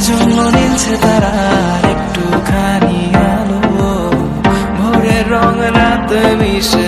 জন্য নিলছে তারা একটুখানি আলো। ভোরের রং রাত মিশে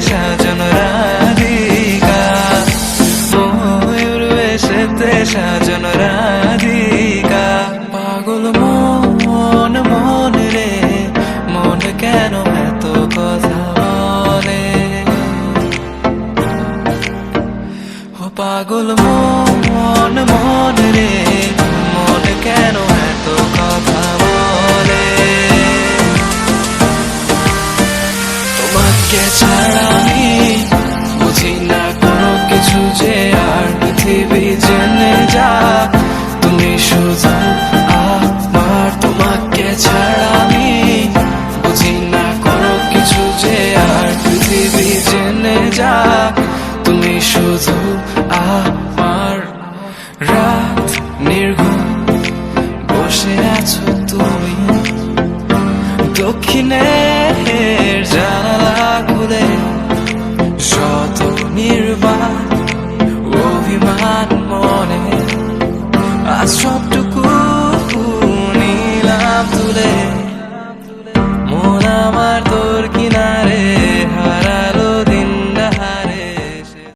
সাজন রাধিকা। ময়ূর সাজন রাধিকা। পাগল মন মন রে, মন কেন এত কথা বলে? ও পাগল মন মন রে তোকে ছাড়া আমি বুঝি না কোনো কিছু যে আর পৃথিবী জেনে যা। তুমি শুধু আমার তোমাকে ছাড়া আমি বুঝি না কোনো কিছু যে আর পৃথিবী জেনে যা। তুমি শুধু আমার রাত নির্ঘুম বসে আছো তুমি। দক্ষিণে you're mine.